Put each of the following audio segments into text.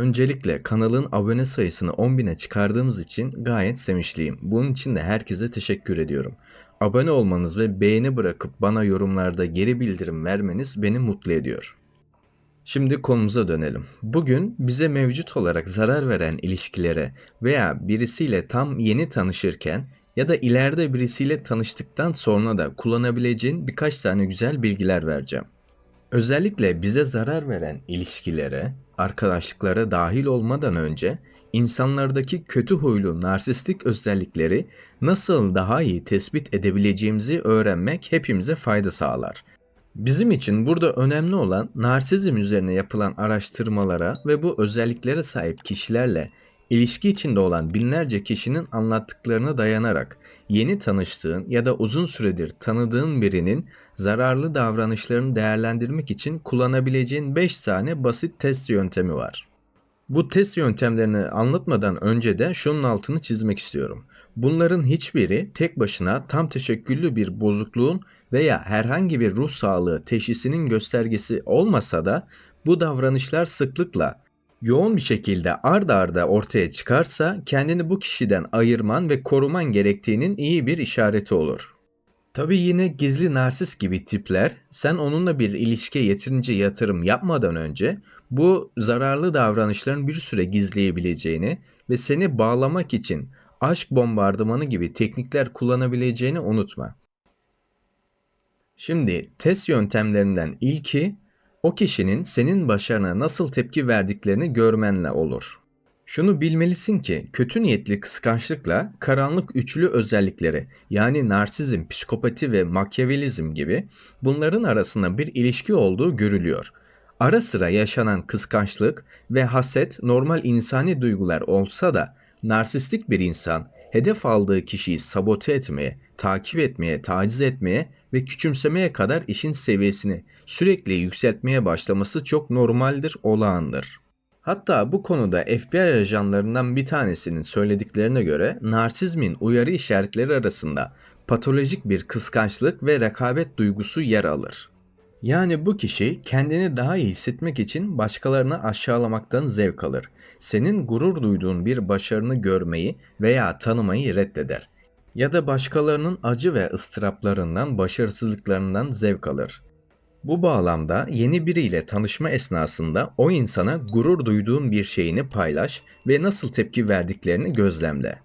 Öncelikle kanalın abone sayısını 10.000'e çıkardığımız için gayet sevinçliyim. Bunun için de herkese teşekkür ediyorum. Abone olmanız ve beğeni bırakıp bana yorumlarda geri bildirim vermeniz beni mutlu ediyor. Şimdi konumuza dönelim. Bugün bize mevcut olarak zarar veren ilişkilere veya birisiyle tam yeni tanışırken ya da ileride birisiyle tanıştıktan sonra da kullanabileceğin birkaç tane güzel bilgiler vereceğim. Özellikle bize zarar veren ilişkilere, arkadaşlıklara dahil olmadan önce insanlardaki kötü huylu narsistik özellikleri nasıl daha iyi tespit edebileceğimizi öğrenmek hepimize fayda sağlar. Bizim için burada önemli olan narsizm üzerine yapılan araştırmalara ve bu özelliklere sahip kişilerle ilişki içinde olan binlerce kişinin anlattıklarına dayanarak yeni tanıştığın ya da uzun süredir tanıdığın birinin zararlı davranışlarını değerlendirmek için kullanabileceğin 5 tane basit test yöntemi var. Bu test yöntemlerini anlatmadan önce de şunun altını çizmek istiyorum. Bunların hiçbiri tek başına tam teşekküllü bir bozukluğun veya herhangi bir ruh sağlığı teşhisinin göstergesi olmasa da bu davranışlar sıklıkla yoğun bir şekilde ard arda ortaya çıkarsa kendini bu kişiden ayırman ve koruman gerektiğinin iyi bir işareti olur. Tabi yine gizli narsist gibi tipler sen onunla bir ilişkiye yeterince yatırım yapmadan önce bu zararlı davranışların bir süre gizleyebileceğini ve seni bağlamak için aşk bombardımanı gibi teknikler kullanabileceğini unutma. Şimdi test yöntemlerinden ilki o kişinin senin başarına nasıl tepki verdiklerini görmenle olur. Şunu bilmelisin ki kötü niyetli kıskançlıkla karanlık üçlü özellikleri yani narsizm, psikopati ve makyavelizm gibi bunların arasında bir ilişki olduğu görülüyor. Ara sıra yaşanan kıskançlık ve haset normal insani duygular olsa da narsistik bir insan hedef aldığı kişiyi sabote etmeye, takip etmeye, taciz etmeye ve küçümsemeye kadar işin seviyesini sürekli yükseltmeye başlaması çok normaldir, olağandır. Hatta bu konuda FBI ajanlarından bir tanesinin söylediklerine göre narsizmin uyarı işaretleri arasında patolojik bir kıskançlık ve rekabet duygusu yer alır. Yani bu kişi kendini daha iyi hissetmek için başkalarını aşağılamaktan zevk alır. Senin gurur duyduğun bir başarını görmeyi veya tanımayı reddeder. Ya da başkalarının acı ve ıstıraplarından, başarısızlıklarından zevk alır. Bu bağlamda yeni biriyle tanışma esnasında o insana gurur duyduğun bir şeyini paylaş ve nasıl tepki verdiklerini gözlemle.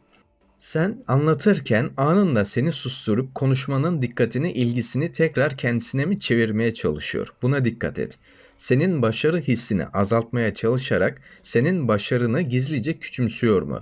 Sen anlatırken anında seni susturup konuşmanın dikkatini, ilgisini tekrar kendisine mi çevirmeye çalışıyor? Buna dikkat et. Senin başarı hissini azaltmaya çalışarak senin başarını gizlice küçümsüyor mu?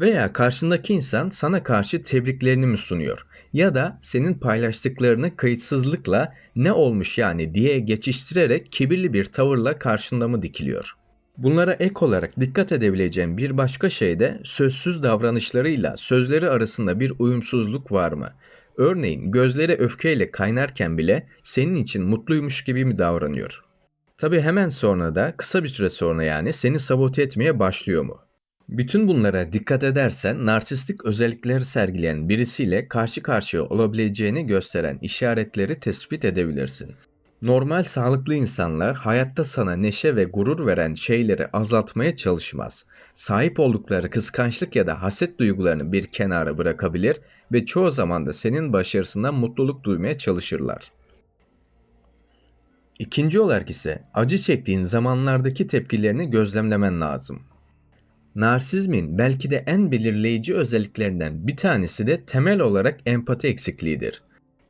Veya karşındaki insan sana karşı tebriklerini mi sunuyor? Ya da senin paylaştıklarını kayıtsızlıkla ne olmuş yani diye geçiştirerek kibirli bir tavırla karşında mı dikiliyor? Bunlara ek olarak dikkat edebileceğim bir başka şey de sözsüz davranışlarıyla sözleri arasında bir uyumsuzluk var mı? Örneğin gözleri öfkeyle kaynarken bile senin için mutluymuş gibi mi davranıyor? Tabi hemen sonra da kısa bir süre sonra yani seni sabote etmeye başlıyor mu? Bütün bunlara dikkat edersen narsistik özellikleri sergileyen birisiyle karşı karşıya olabileceğini gösteren işaretleri tespit edebilirsin. Normal sağlıklı insanlar hayatta sana neşe ve gurur veren şeyleri azaltmaya çalışmaz. Sahip oldukları kıskançlık ya da haset duygularını bir kenara bırakabilir ve çoğu zaman da senin başarısından mutluluk duymaya çalışırlar. İkinci olarak ise acı çektiğin zamanlardaki tepkilerini gözlemlemen lazım. Narsizmin belki de en belirleyici özelliklerinden bir tanesi de temel olarak empati eksikliğidir.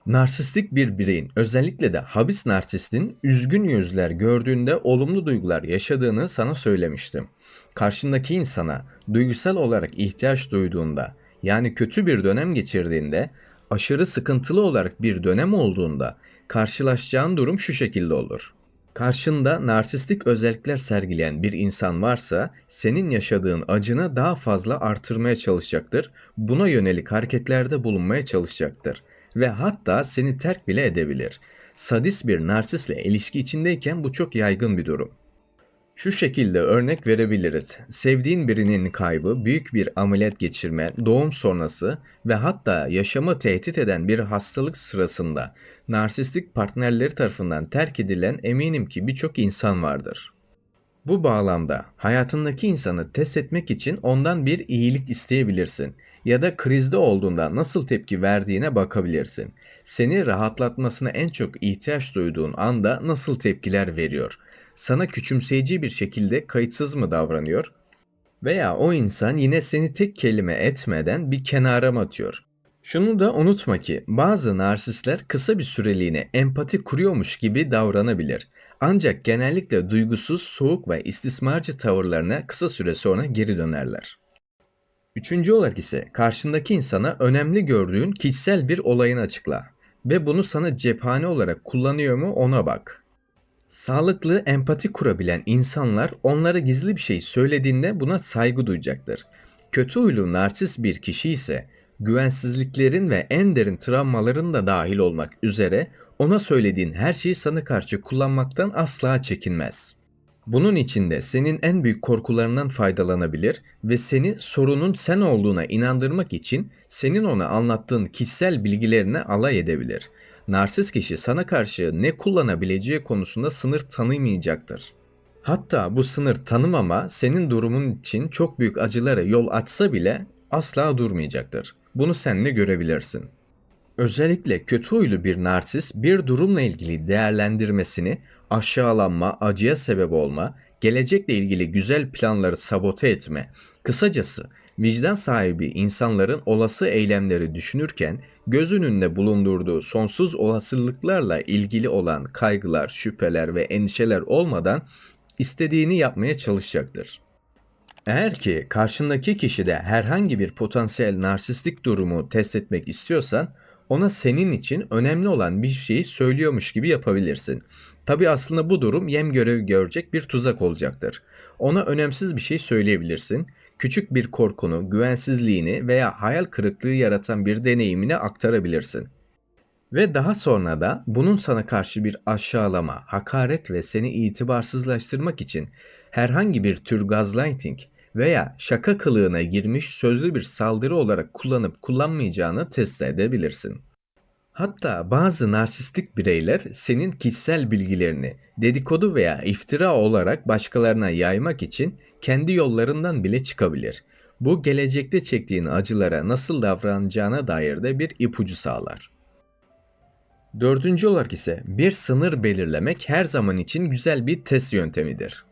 Narsistik bir bireyin özellikle de habis narsistin üzgün yüzler gördüğünde olumlu duygular yaşadığını sana söylemiştim. Karşındaki insana duygusal olarak ihtiyaç duyduğunda yani kötü bir dönem geçirdiğinde aşırı sıkıntılı olarak bir dönem olduğunda karşılaşacağın durum şu şekilde olur. Karşında narsistik özellikler sergileyen bir insan varsa senin yaşadığın acını daha fazla artırmaya çalışacaktır. Buna yönelik hareketlerde bulunmaya çalışacaktır ve hatta seni terk bile edebilir. Sadist bir narsistle ilişki içindeyken bu çok yaygın bir durum. Şu şekilde örnek verebiliriz. Sevdiğin birinin kaybı, büyük bir ameliyat geçirme, doğum sonrası ve hatta yaşamı tehdit eden bir hastalık sırasında narsistik partnerleri tarafından terk edilen eminim ki birçok insan vardır. Bu bağlamda hayatındaki insanı test etmek için ondan bir iyilik isteyebilirsin ya da krizde olduğunda nasıl tepki verdiğine bakabilirsin. Seni rahatlatmasına en çok ihtiyaç duyduğun anda nasıl tepkiler veriyor? Sana küçümseyici bir şekilde kayıtsız mı davranıyor? Veya o insan yine seni tek kelime etmeden bir kenara mı atıyor? Şunu da unutma ki bazı narsistler kısa bir süreliğine empati kuruyormuş gibi davranabilir. Ancak genellikle duygusuz, soğuk ve istismarcı tavırlarına kısa süre sonra geri dönerler. Üçüncü olarak ise karşındaki insana önemli gördüğün kişisel bir olayını açıkla ve bunu sana cephane olarak kullanıyor mu ona bak. Sağlıklı empati kurabilen insanlar onlara gizli bir şey söylediğinde buna saygı duyacaktır. Kötü huylu narsist bir kişi ise güvensizliklerin ve en derin travmaların da dahil olmak üzere ona söylediğin her şeyi sana karşı kullanmaktan asla çekinmez. Bunun içinde senin en büyük korkularından faydalanabilir ve seni sorunun sen olduğuna inandırmak için senin ona anlattığın kişisel bilgilerine alay edebilir. Narsist kişi sana karşı ne kullanabileceği konusunda sınır tanımayacaktır. Hatta bu sınır tanımama senin durumun için çok büyük acılara yol açsa bile asla durmayacaktır. Bunu sen de görebilirsin. Özellikle kötü huylu bir narsist bir durumla ilgili değerlendirmesini aşağılanma, acıya sebep olma, gelecekle ilgili güzel planları sabote etme, kısacası vicdan sahibi insanların olası eylemleri düşünürken göz önünde bulundurduğu sonsuz olasılıklarla ilgili olan kaygılar, şüpheler ve endişeler olmadan istediğini yapmaya çalışacaktır. Eğer ki karşındaki kişide herhangi bir potansiyel narsistik durumu test etmek istiyorsan ona senin için önemli olan bir şeyi söylüyormuş gibi yapabilirsin. Tabi aslında bu durum yem görevi görecek bir tuzak olacaktır. Ona önemsiz bir şey söyleyebilirsin. Küçük bir korkunu, güvensizliğini veya hayal kırıklığı yaratan bir deneyimini aktarabilirsin. Ve daha sonra da bunun sana karşı bir aşağılama, hakaret ve seni itibarsızlaştırmak için herhangi bir tür gaslighting veya şaka kılığına girmiş sözlü bir saldırı olarak kullanıp kullanmayacağını test edebilirsin. Hatta bazı narsistik bireyler senin kişisel bilgilerini dedikodu veya iftira olarak başkalarına yaymak için kendi yollarından bile çıkabilir. Bu gelecekte çektiğin acılara nasıl davranacağına dair de bir ipucu sağlar. Dördüncü olarak ise bir sınır belirlemek her zaman için güzel bir test yöntemidir.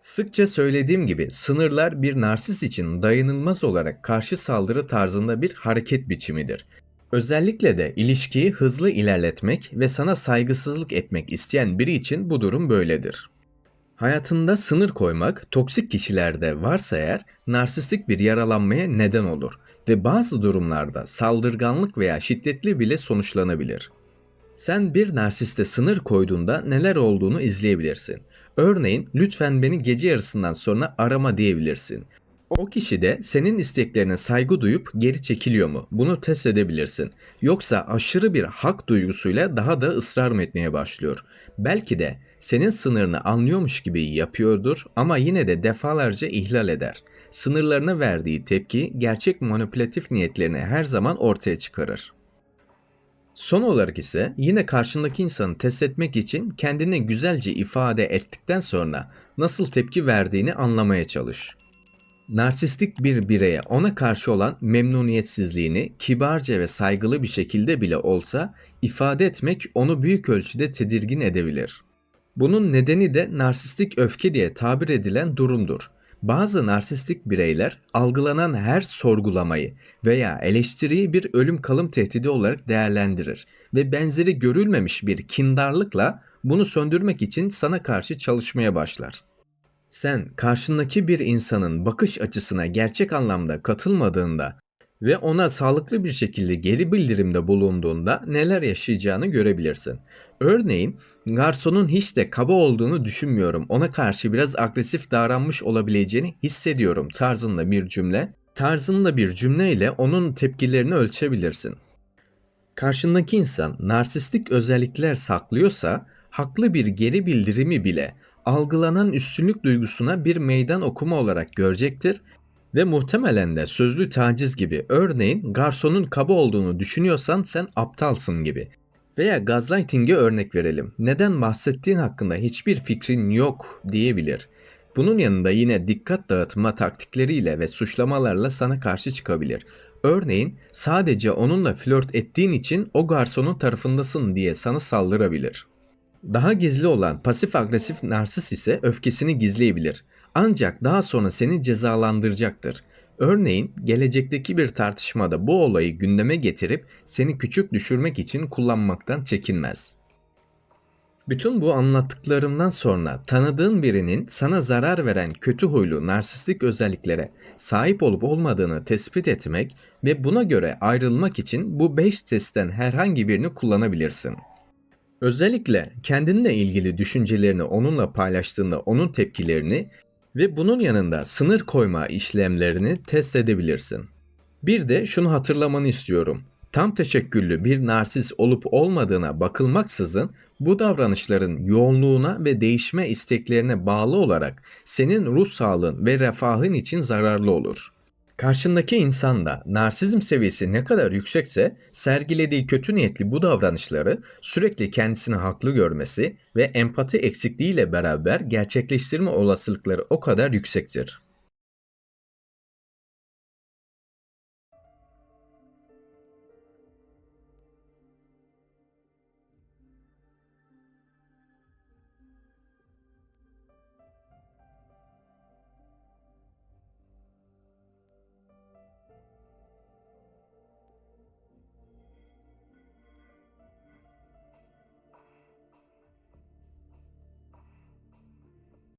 Sıkça söylediğim gibi sınırlar bir narsist için dayanılmaz olarak karşı saldırı tarzında bir hareket biçimidir. Özellikle de ilişkiyi hızlı ilerletmek ve sana saygısızlık etmek isteyen biri için bu durum böyledir. Hayatında sınır koymak toksik kişilerde varsa eğer narsistik bir yaralanmaya neden olur ve bazı durumlarda saldırganlık veya şiddetli bile sonuçlanabilir. Sen bir narsiste sınır koyduğunda neler olduğunu izleyebilirsin. Örneğin lütfen beni gece yarısından sonra arama diyebilirsin. O kişi de senin isteklerine saygı duyup geri çekiliyor mu? Bunu test edebilirsin. Yoksa aşırı bir hak duygusuyla daha da ısrar mı etmeye başlıyor? Belki de senin sınırını anlıyormuş gibi yapıyordur ama yine de defalarca ihlal eder. Sınırlarına verdiği tepki gerçek manipülatif niyetlerini her zaman ortaya çıkarır. Son olarak ise yine karşındaki insanı test etmek için kendini güzelce ifade ettikten sonra nasıl tepki verdiğini anlamaya çalış. Narsistik bir bireye ona karşı olan memnuniyetsizliğini kibarca ve saygılı bir şekilde bile olsa ifade etmek onu büyük ölçüde tedirgin edebilir. Bunun nedeni de narsistik öfke diye tabir edilen durumdur. Bazı narsistik bireyler algılanan her sorgulamayı veya eleştiriyi bir ölüm kalım tehdidi olarak değerlendirir ve benzeri görülmemiş bir kindarlıkla bunu söndürmek için sana karşı çalışmaya başlar. Sen karşındaki bir insanın bakış açısına gerçek anlamda katılmadığında ve ona sağlıklı bir şekilde geri bildirimde bulunduğunda neler yaşayacağını görebilirsin. Örneğin garsonun hiç de kaba olduğunu düşünmüyorum. Ona karşı biraz agresif davranmış olabileceğini hissediyorum tarzında bir cümle. Tarzında bir cümleyle onun tepkilerini ölçebilirsin. Karşındaki insan narsistik özellikler saklıyorsa haklı bir geri bildirimi bile algılanan üstünlük duygusuna bir meydan okuma olarak görecektir ve muhtemelen de sözlü taciz gibi örneğin garsonun kaba olduğunu düşünüyorsan sen aptalsın gibi. Veya gaslighting'e örnek verelim. Neden bahsettiğin hakkında hiçbir fikrin yok diyebilir. Bunun yanında yine dikkat dağıtma taktikleriyle ve suçlamalarla sana karşı çıkabilir. Örneğin sadece onunla flört ettiğin için o garsonun tarafındasın diye sana saldırabilir. Daha gizli olan pasif agresif narsis ise öfkesini gizleyebilir. Ancak daha sonra seni cezalandıracaktır. Örneğin gelecekteki bir tartışmada bu olayı gündeme getirip seni küçük düşürmek için kullanmaktan çekinmez. Bütün bu anlattıklarımdan sonra tanıdığın birinin sana zarar veren kötü huylu narsistik özelliklere sahip olup olmadığını tespit etmek ve buna göre ayrılmak için bu 5 testten herhangi birini kullanabilirsin. Özellikle kendinle ilgili düşüncelerini onunla paylaştığında onun tepkilerini ve bunun yanında sınır koyma işlemlerini test edebilirsin. Bir de şunu hatırlamanı istiyorum. Tam teşekküllü bir narsis olup olmadığına bakılmaksızın bu davranışların yoğunluğuna ve değişme isteklerine bağlı olarak senin ruh sağlığın ve refahın için zararlı olur. Karşındaki insan da narsizm seviyesi ne kadar yüksekse sergilediği kötü niyetli bu davranışları sürekli kendisini haklı görmesi ve empati eksikliğiyle beraber gerçekleştirme olasılıkları o kadar yüksektir.